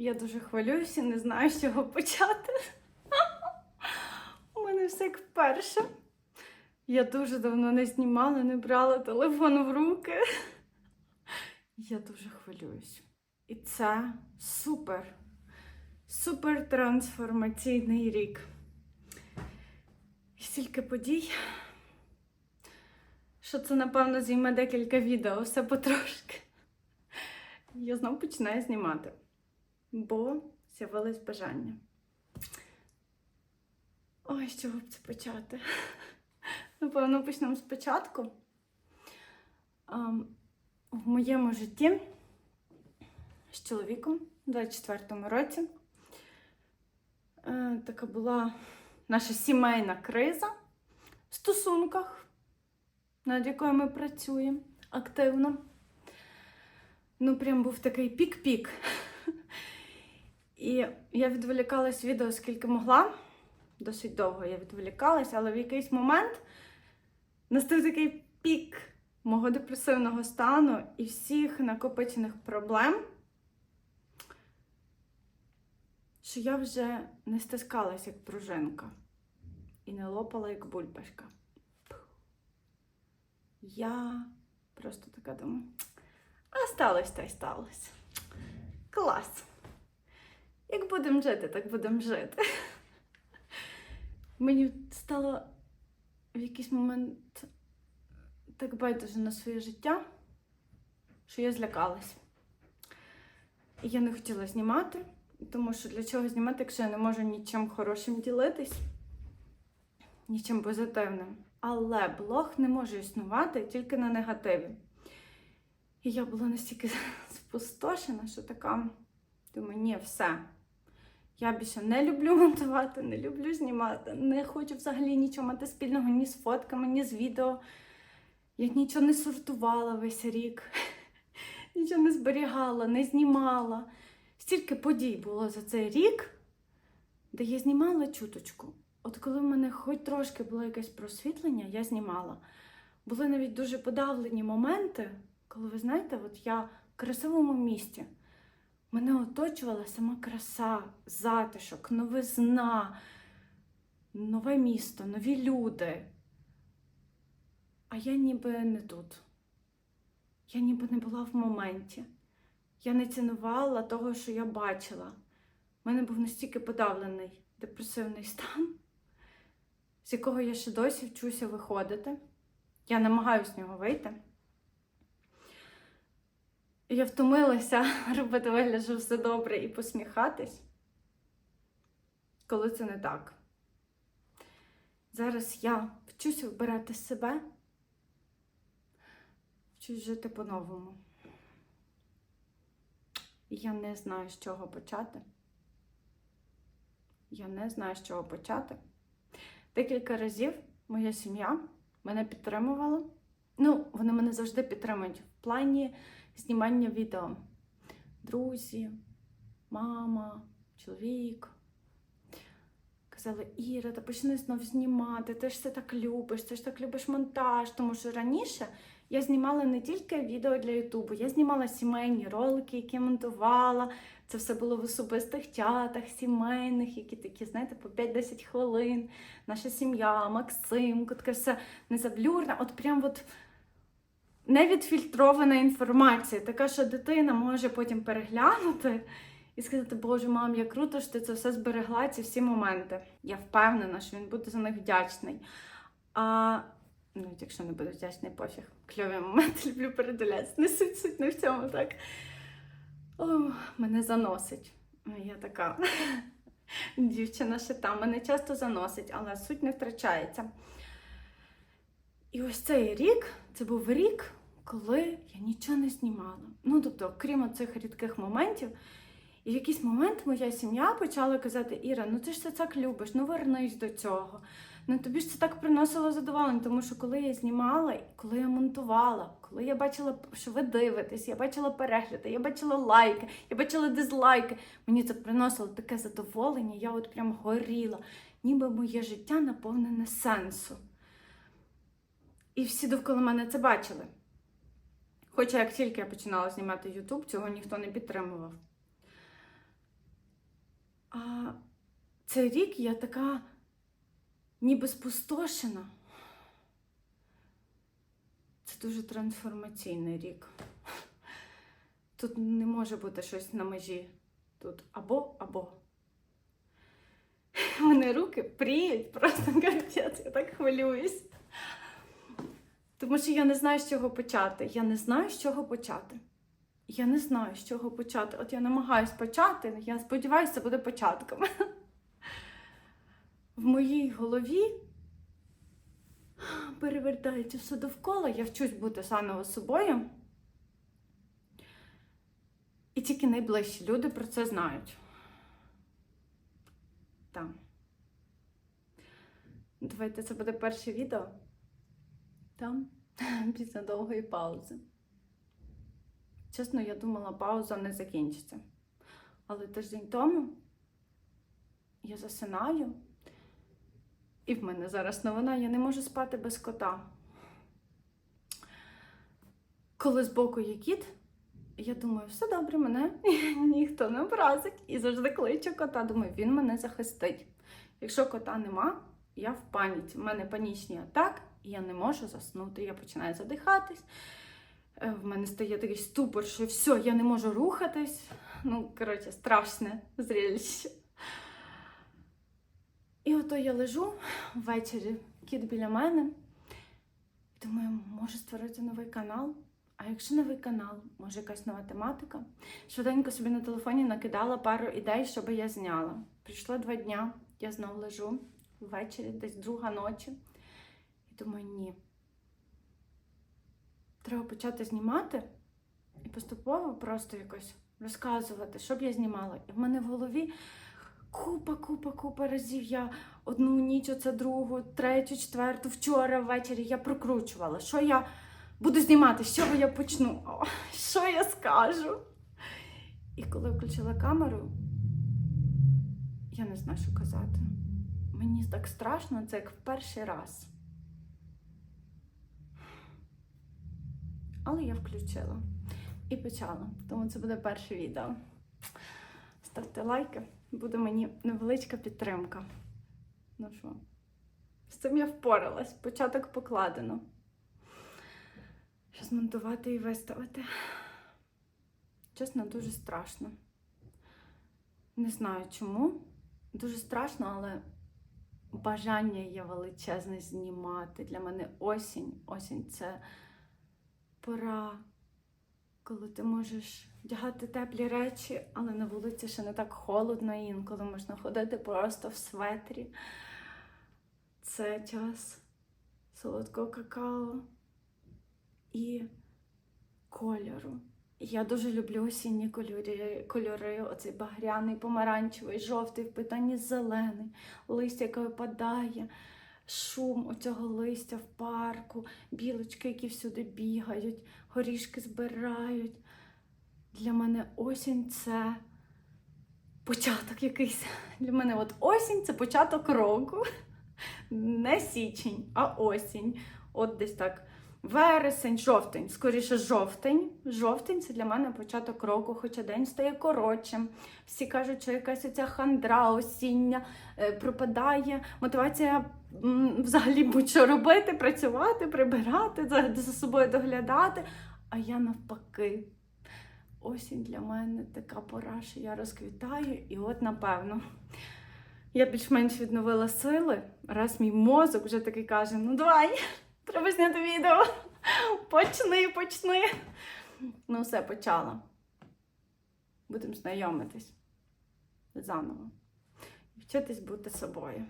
Я дуже хвилююся, не знаю, з чого почати. У мене все як вперше. Я дуже давно не знімала, не брала телефон в руки. Я дуже хвилююсь. І це супер, супер трансформаційний рік. І стільки подій, що це, напевно, зійме декілька відео, все потрошки. Я знову починаю знімати, бо з'явилось бажання. Ой, з чого б це почати? Напевно, почнемо спочатку. В моєму житті з чоловіком у 24-му році е, така була наша сімейна криза в стосунках, над якою ми працюємо активно. Ну, прям був такий пік-пік. І я відволікалась відео скільки могла. Досить довго я відволікалась, але в якийсь момент настав такий пік мого депресивного стану і всіх накопичених проблем, що я вже не стискалась як пружинка і не лопала як бульбашка. Я просто така думаю, а сталося, то й сталося. Клас. Як будемо жити, так будемо жити. Мені стало в якийсь момент так байдуже на своє життя, що я злякалась. І я не хотіла знімати, тому що для чого знімати, якщо я не можу нічим хорошим ділитись, нічим позитивним. Але блог не може існувати тільки на негативі. І я була настільки спустошена, що така, думаю, ні, все. Я більше не люблю монтувати, не люблю знімати, не хочу взагалі нічого мати спільного ні з фотками, ні з відео. Я нічого не сортувала весь рік, нічого не зберігала, не знімала. Стільки подій було за цей рік, де я знімала чуточку. От коли в мене хоч трошки було якесь просвітлення, я знімала. Були навіть дуже подавлені моменти, коли ви знаєте, от я в красивому місті. Мене оточувала сама краса, затишок, новизна, нове місто, нові люди. А я ніби не тут. Я ніби не була в моменті. Я не цінувала того, що я бачила. У мене був настільки подавлений депресивний стан, з якого я ще досі вчуся виходити. Я намагаюся з нього вийти. Я втомилася робити вигляд, що все добре і посміхатись, коли це не так. Зараз я вчуся вбирати себе, вчусь жити по-новому. Я не знаю, з чого почати. Я не знаю, з чого почати. Декілька разів моя сім'я мене підтримувала. Ну, вони мене завжди підтримують в плані знімання відео. Друзі, мама, чоловік. Казали, Іра, та почни знов знімати, ти ж це так любиш, ти ж так любиш монтаж. Тому що раніше я знімала не тільки відео для Ютубу, я знімала сімейні ролики, які монтувала. Це все було в особистих чатах, сімейних, які такі, знаєте, по 5-10 хвилин. Наша сім'я, Максим, таке все незаблюрне. От прям от невідфільтрована інформація, така, що дитина може потім переглянути і сказати, Боже, мам, як круто, що ти це все зберегла, ці всі моменти. Я впевнена, що він буде за них вдячний. А ну, якщо не буде вдячний, пофіг. Кльові моменти люблю передивлятися. Не суть суть не в цьому так. О, мене заносить. Я така дівчина ще там. Мене часто заносить, але суть не втрачається. І ось цей рік, це був рік, коли я нічого не знімала. Ну, тобто, крім цих рідких моментів, і в якийсь момент моя сім'я почала казати: Іра, ну ти ж це так любиш, ну вернись до цього. Ну тобі ж це так приносило задоволення, тому що коли я знімала, коли я монтувала, коли я бачила, що ви дивитесь, я бачила перегляди, я бачила лайки, я бачила дизлайки, мені це приносило таке задоволення, я от прям горіла, ніби моє життя наповнене сенсу. І всі довкола мене це бачили. Хоча як тільки я починала знімати YouTube, цього ніхто не підтримував. А цей рік я така ніби спустошена. Це дуже трансформаційний рік. Тут не може бути щось на межі. Тут або або. У мене руки пріють, просто капець, я так хвилююсь. Тому що я не знаю, з чого почати. Я не знаю, з чого почати. Я не знаю, з чого почати. От я намагаюсь почати, я сподіваюся, це буде початком. В моїй голові перевертається все довкола, я вчусь бути саме собою. І тільки найближчі люди про це знають. Так. Давайте це буде перше відео. Там, після довгої паузи. Чесно, я думала, пауза не закінчиться. Але тиждень тому я засинаю, і в мене зараз новина, я не можу спати без кота. Коли збоку є кіт, я думаю, все добре, мене ніхто не образить. І завжди кличу кота. Думаю, він мене захистить. Якщо кота нема, я в паніці. У мене панічні атаки, я не можу заснути. Я починаю задихатись. Е, В мене стає такий ступор, що все, я не можу рухатись. Ну, коротше, страшне зрелище. І ото я лежу ввечері, кіт біля мене. Думаю, може створити новий канал. А якщо новий канал, може якась нова тематика? Швиденько собі на телефоні накидала пару ідей, щоб я зняла. Прийшло два дня, я знову лежу ввечері, десь друга ночі. Думаю, ні. Треба почати знімати і поступово просто якось розказувати, що б я знімала. І в мене в голові купа, купа, купа разів я одну ніч, оце другу, третю, четверту, вчора ввечері я прокручувала, що я буду знімати, з чого я почну, О, що я скажу. І коли включила камеру, я не знаю, що казати. Мені так страшно, це як в перший раз. Але я включила і почала. Тому це буде перше відео. Ставте лайки, буде мені невеличка підтримка. Ну що, з цим я впоралась, початок покладено. Що змонтувати і виставити. Чесно, дуже страшно. Не знаю чому. Дуже страшно, але бажання є величезне знімати. Для мене осінь. Осінь це пора, коли ти можеш вдягати теплі речі, але на вулиці ще не так холодно і інколи можна ходити просто в светрі. Це час солодкого какао і кольору. Я дуже люблю осінні кольори, кольори, оцей багряний, помаранчевий, жовтий, в питанні зелений, листя, яке випадає, шум оцього листя в парку, білочки, які всюди бігають, горішки збирають. Для мене осінь це початок якийсь. Для мене от осінь це початок року. Не січень, а осінь. От десь так. Вересень, жовтень, скоріше жовтень. Жовтень це для мене початок року, хоча день стає коротшим. Всі кажуть, що якась оця хандра осіння е, пропадає. Мотивація взагалі будь-що робити, працювати, прибирати, за, собою доглядати. А я навпаки. Осінь для мене така пора, що я розквітаю, і от напевно. Я більш-менш відновила сили, раз мій мозок вже такий каже: ну давай, треба зняти відео. Почни, почни. Ну, все, почала. Будемо знайомитись заново. І вчитись бути собою.